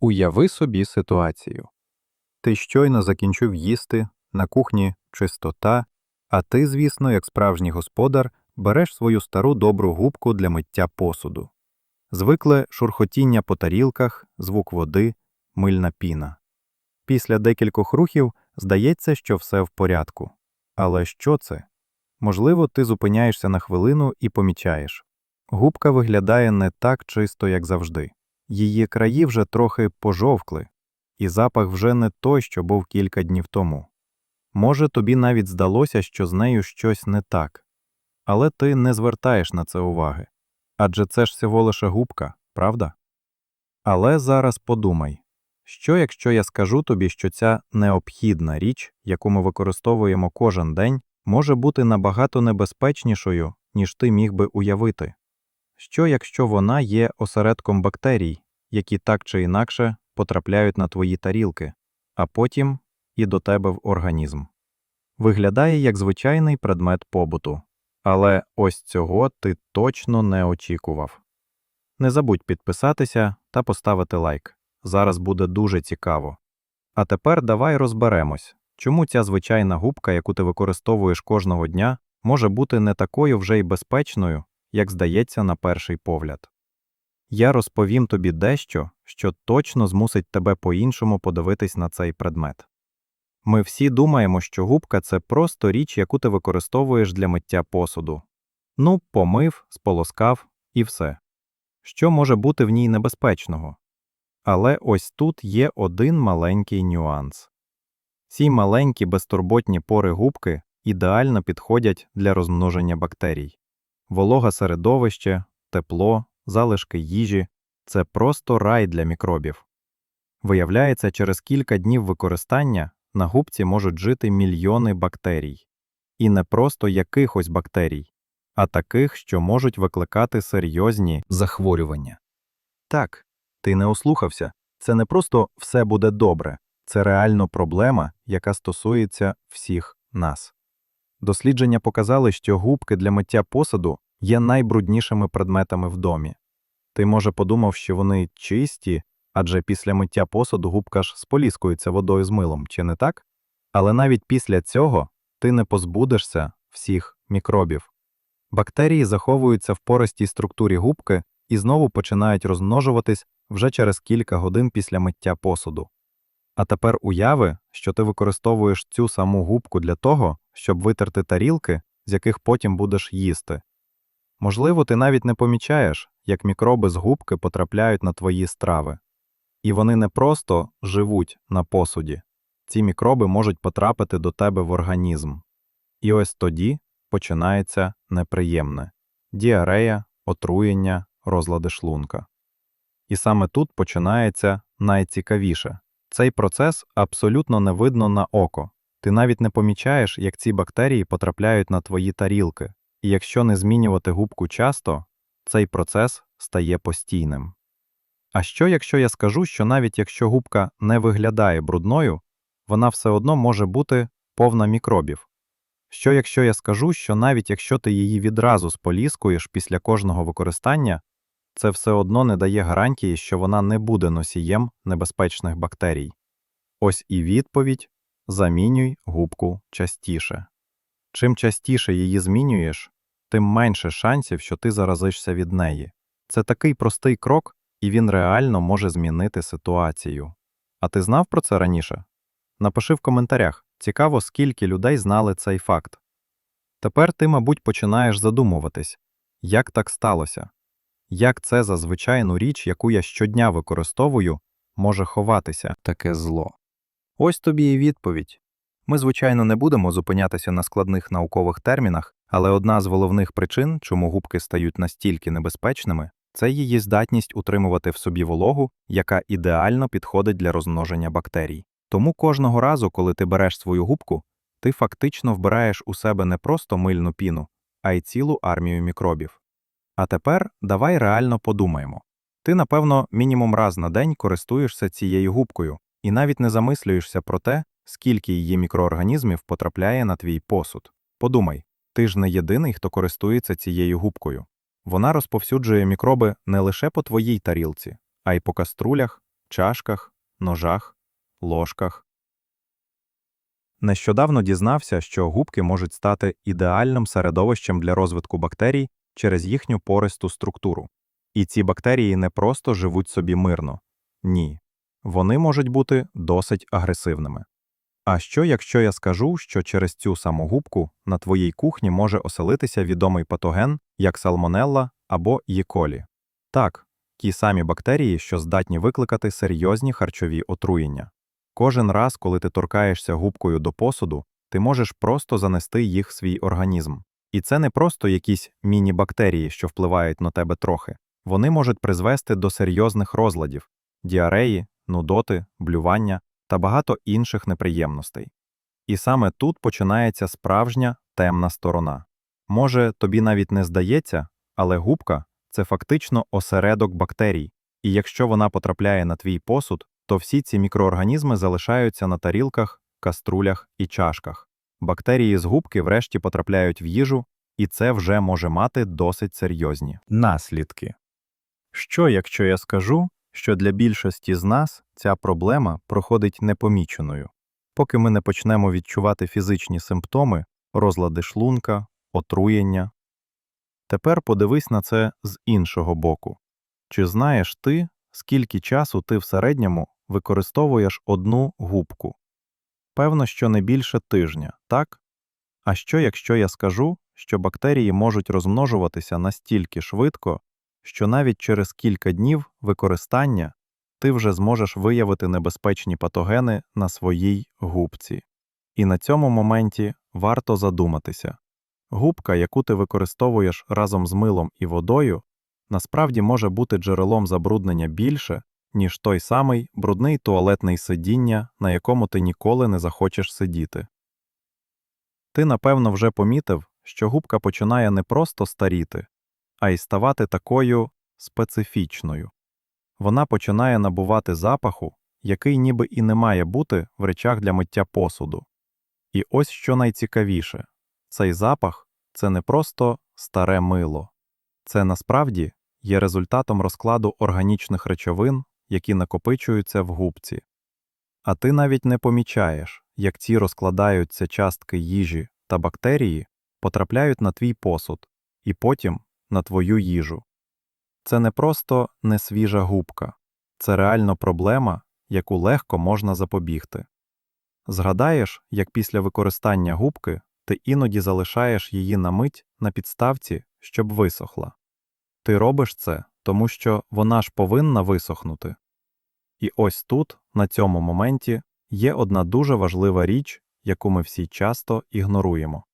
Уяви собі ситуацію. Ти щойно закінчив їсти, на кухні чистота, а ти, звісно, як справжній господар, береш свою стару добру губку для миття посуду. Звикле шурхотіння по тарілках, звук води, мильна піна. Після декількох рухів здається, що все в порядку. Але що це? Можливо, ти зупиняєшся на хвилину і помічаєш. Губка виглядає не так чисто, як завжди. Її краї вже трохи пожовкли, і запах вже не той, що був кілька днів тому. Може, тобі навіть здалося, що з нею щось не так, але ти не звертаєш на це уваги. Адже це ж всього лише губка, правда? Але зараз подумай, що якщо я скажу тобі, що ця необхідна річ, яку ми використовуємо кожен день, може бути набагато небезпечнішою, ніж ти міг би уявити? Що якщо вона є осередком бактерій, які так чи інакше потрапляють на твої тарілки, а потім і до тебе в організм? Виглядає як звичайний предмет побуту, але ось цього ти точно не очікував. Не забудь підписатися та поставити лайк. Зараз буде дуже цікаво. А тепер давай розберемось, чому ця звичайна губка, яку ти використовуєш кожного дня, може бути не такою вже й безпечною, як здається на перший погляд. Я розповім тобі дещо, що точно змусить тебе по-іншому подивитись на цей предмет. Ми всі думаємо, що губка це просто річ, яку ти використовуєш для миття посуду. Ну, помив, сполоскав і все. Що може бути в ній небезпечного? Але ось тут є один маленький нюанс. Ці маленькі безтурботні пори губки ідеально підходять для розмноження бактерій. Волога середовище, тепло, залишки їжі це просто рай для мікробів. Виявляється, через кілька днів використання на губці можуть жити мільйони бактерій. І не просто якихось бактерій, а таких, що можуть викликати серйозні захворювання. Так, ти не ослухався. Це не просто все буде добре, це реально проблема, яка стосується всіх нас. Дослідження показали, що губки для миття посуду є найбруднішими предметами в домі. Ти, може, подумав, що вони чисті, адже після миття посуду губка ж споліскується водою з милом, чи не так? Але навіть після цього ти не позбудешся всіх мікробів. Бактерії заховуються в поростій структурі губки і знову починають розмножуватись вже через кілька годин після миття посуду. А тепер уяви, що ти використовуєш цю саму губку для того, щоб витерти тарілки, з яких потім будеш їсти. Можливо, ти навіть не помічаєш, як мікроби з губки потрапляють на твої страви. І вони не просто живуть на посуді, ці мікроби можуть потрапити до тебе в організм. І ось тоді починається неприємне діарея, отруєння, розлади шлунка. І саме тут починається найцікавіше. Цей процес абсолютно не видно на око. Ти навіть не помічаєш, як ці бактерії потрапляють на твої тарілки, і якщо не змінювати губку часто, цей процес стає постійним. А що, якщо я скажу, що навіть якщо губка не виглядає брудною, вона все одно може бути повна мікробів? Що якщо я скажу, що навіть якщо ти її відразу споліскуєш після кожного використання, це все одно не дає гарантії, що вона не буде носієм небезпечних бактерій. Ось і відповідь замінюй губку частіше. Чим частіше її змінюєш, тим менше шансів, що ти заразишся від неї. Це такий простий крок, і він реально може змінити ситуацію. А ти знав про це раніше? Напиши в коментарях цікаво, скільки людей знали цей факт. Тепер ти, мабуть, починаєш задумуватись, як так сталося, як це за звичайну річ, яку я щодня використовую, може ховатися таке зло. Ось тобі і відповідь. Ми, звичайно, не будемо зупинятися на складних наукових термінах, але одна з головних причин, чому губки стають настільки небезпечними, це її здатність утримувати в собі вологу, яка ідеально підходить для розмноження бактерій. Тому кожного разу, коли ти береш свою губку, ти фактично вбираєш у себе не просто мильну піну, а й цілу армію мікробів. А тепер давай реально подумаємо. Ти, напевно, мінімум раз на день користуєшся цією губкою і навіть не замислюєшся про те, скільки її мікроорганізмів потрапляє на твій посуд. Подумай, ти ж не єдиний, хто користується цією губкою. Вона розповсюджує мікроби не лише по твоїй тарілці, а й по каструлях, чашках, ножах, ложках. Нещодавно дізнався, що губки можуть стати ідеальним середовищем для розвитку бактерій через їхню пористу структуру. І ці бактерії не просто живуть собі мирно. Ні. Вони можуть бути досить агресивними. А що, якщо я скажу, що через цю саму губку на твоїй кухні може оселитися відомий патоген, як салмонелла або Є-колі? Так, ті самі бактерії, що здатні викликати серйозні харчові отруєння. Кожен раз, коли ти торкаєшся губкою до посуду, ти можеш просто занести їх в свій організм. І це не просто якісь міні-бактерії, що впливають на тебе трохи. Вони можуть призвести до серйозних розладів діареї, нудоти, блювання та багато інших неприємностей. І саме тут починається справжня темна сторона. Може, тобі навіть не здається, але губка це фактично осередок бактерій, і якщо вона потрапляє на твій посуд, то всі ці мікроорганізми залишаються на тарілках, каструлях і чашках. Бактерії з губки врешті потрапляють в їжу, і це вже може мати досить серйозні наслідки. Що, якщо я скажу, що для більшості з нас ця проблема проходить непоміченою, поки ми не почнемо відчувати фізичні симптоми, розлади шлунка, отруєння. Тепер подивись на це з іншого боку. Чи знаєш ти, скільки часу ти в середньому використовуєш одну губку? Певно, що не більше тижня, так? А що, якщо я скажу, що бактерії можуть розмножуватися настільки швидко, що навіть через кілька днів використання ти вже зможеш виявити небезпечні патогени на своїй губці. І на цьому моменті варто задуматися губка, яку ти використовуєш разом з милом і водою, насправді може бути джерелом забруднення більше, ніж той самий брудний туалетний сидіння, на якому ти ніколи не захочеш сидіти. Ти, напевно, вже помітив, що губка починає не просто старіти, а й ставати такою специфічною. Вона починає набувати запаху, який ніби і не має бути в речах для миття посуду. І ось що найцікавіше цей запах це не просто старе мило, це насправді є результатом розкладу органічних речовин, які накопичуються в губці. А ти навіть не помічаєш, як ці розкладаються частки їжі та бактерії потрапляють на твій посуд і потім на твою їжу. Це не просто несвіжа губка, це реально проблема, яку легко можна запобігти. Згадаєш, як після використання губки ти іноді залишаєш її на мить на підставці, щоб висохла. Ти робиш це, тому що вона ж повинна висохнути. І ось тут, на цьому моменті, є одна дуже важлива річ, яку ми всі часто ігноруємо.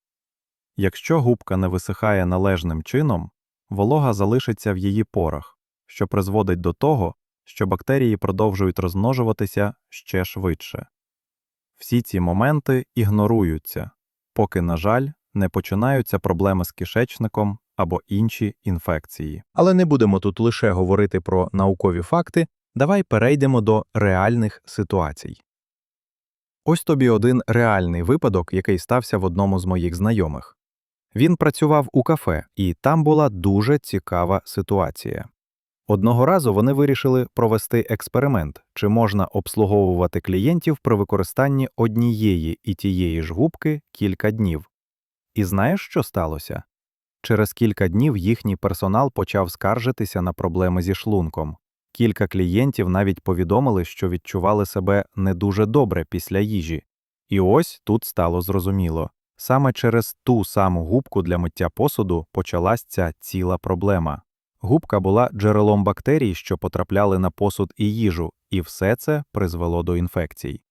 Якщо губка не висихає належним чином, волога залишиться в її порах, що призводить до того, що бактерії продовжують розмножуватися ще швидше. Всі ці моменти ігноруються, поки, на жаль, не починаються проблеми з кишечником або інші інфекції. Але не будемо тут лише говорити про наукові факти, давай перейдемо до реальних ситуацій. Ось тобі один реальний випадок, який стався в одному з моїх знайомих. Він працював у кафе, і там була дуже цікава ситуація. Одного разу вони вирішили провести експеримент, чи можна обслуговувати клієнтів при використанні однієї і тієї ж губки кілька днів. І знаєш, що сталося? Через кілька днів їхній персонал почав скаржитися на проблеми зі шлунком. Кілька клієнтів навіть повідомили, що відчували себе не дуже добре після їжі. І ось тут стало зрозуміло саме через ту саму губку для миття посуду почалась ця ціла проблема. Губка була джерелом бактерій, що потрапляли на посуд і їжу, і все це призвело до інфекцій.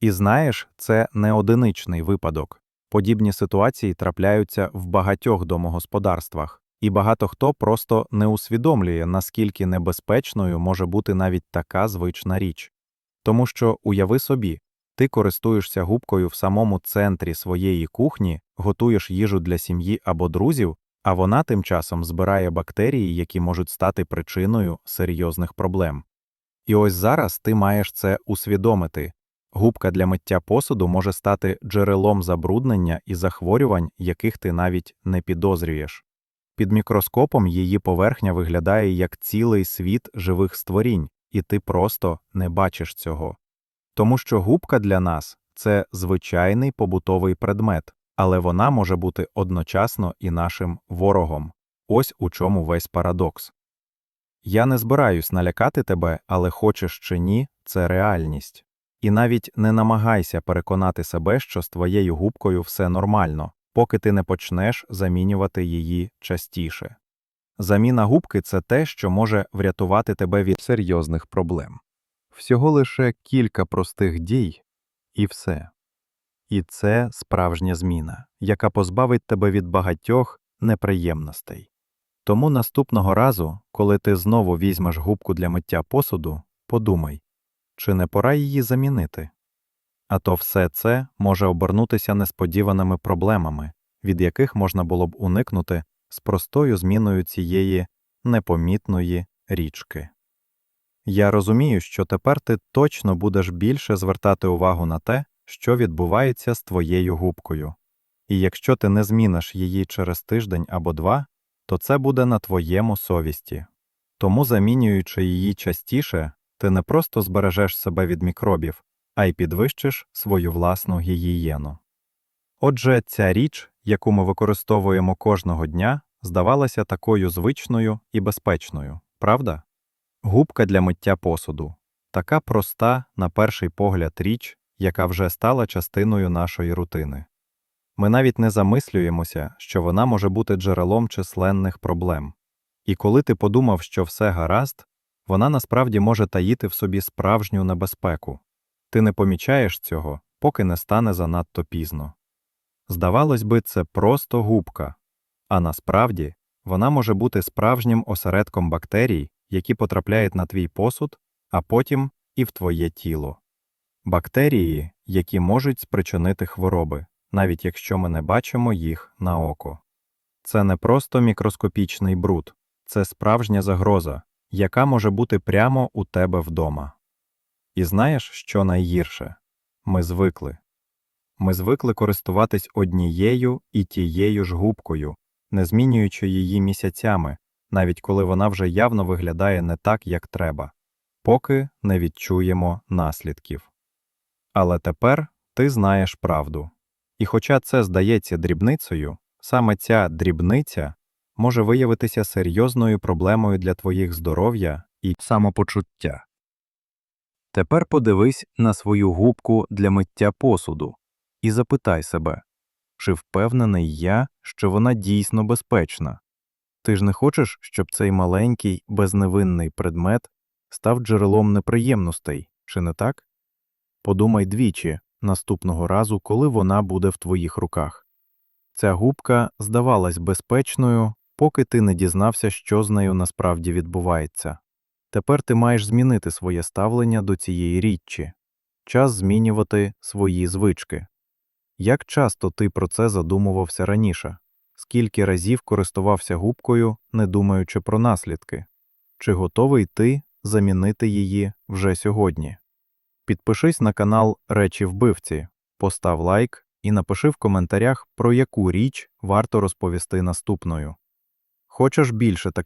І знаєш, це не одиничний випадок. Подібні ситуації трапляються в багатьох домогосподарствах, і багато хто просто не усвідомлює, наскільки небезпечною може бути навіть така звична річ. Тому що, уяви собі, ти користуєшся губкою в самому центрі своєї кухні, готуєш їжу для сім'ї або друзів, а вона тим часом збирає бактерії, які можуть стати причиною серйозних проблем. І ось зараз ти маєш це усвідомити. Губка для миття посуду може стати джерелом забруднення і захворювань, яких ти навіть не підозрюєш. Під мікроскопом її поверхня виглядає як цілий світ живих створінь, і ти просто не бачиш цього. Тому що губка для нас це звичайний побутовий предмет, але вона може бути одночасно і нашим ворогом. Ось у чому весь парадокс. Я не збираюсь налякати тебе, але хочеш чи ні, це реальність. І навіть не намагайся переконати себе, що з твоєю губкою все нормально, поки ти не почнеш замінювати її частіше. Заміна губки це те, що може врятувати тебе від серйозних проблем. Всього лише кілька простих дій, і все. І це справжня зміна, яка позбавить тебе від багатьох неприємностей. Тому наступного разу, коли ти знову візьмеш губку для миття посуду, подумай, чи не пора її замінити? А то все це може обернутися несподіваними проблемами, від яких можна було б уникнути з простою зміною цієї непомітної річки. Я розумію, що тепер ти точно будеш більше звертати увагу на те, що відбувається з твоєю губкою. І якщо ти не зміниш її через тиждень або два, то це буде на твоєму совісті. Тому, замінюючи її частіше, ти не просто збережеш себе від мікробів, а й підвищиш свою власну гігієну. Отже, ця річ, яку ми використовуємо кожного дня, здавалася такою звичною і безпечною, правда? Губка для миття посуду така проста, на перший погляд, річ, яка вже стала частиною нашої рутини. Ми навіть не замислюємося, що вона може бути джерелом численних проблем. І коли ти подумав, що все гаразд, вона насправді може таїти в собі справжню небезпеку. Ти не помічаєш цього, поки не стане занадто пізно. Здавалось би, це просто губка, а насправді вона може бути справжнім осередком бактерій, які потрапляють на твій посуд, а потім і в твоє тіло. Бактерії, які можуть спричинити хвороби, навіть якщо ми не бачимо їх на око. Це не просто мікроскопічний бруд, це справжня загроза, яка може бути прямо у тебе вдома. І знаєш, що найгірше? Ми звикли. Ми звикли користуватись однією і тією ж губкою, не змінюючи її місяцями, навіть коли вона вже явно виглядає не так, як треба, поки не відчуємо наслідків. Але тепер ти знаєш правду. І хоча це здається дрібницею, саме ця дрібниця може виявитися серйозною проблемою для твоїх здоров'я і самопочуття. Тепер подивись на свою губку для миття посуду і запитай себе, чи впевнений я, що вона дійсно безпечна. Ти ж не хочеш, щоб цей маленький, безневинний предмет став джерелом неприємностей, чи не так? Подумай двічі наступного разу, коли вона буде в твоїх руках. Ця губка здавалась безпечною, поки ти не дізнався, що з нею насправді відбувається. Тепер ти маєш змінити своє ставлення до цієї річчі. Час змінювати свої звички. Як часто ти про це задумувався раніше? Скільки разів користувався губкою, не думаючи про наслідки? Чи готовий ти замінити її вже сьогодні? Підпишись на канал Речі вбивці, постав лайк і напиши в коментарях, про яку річ варто розповісти наступною. Хочеш більше таких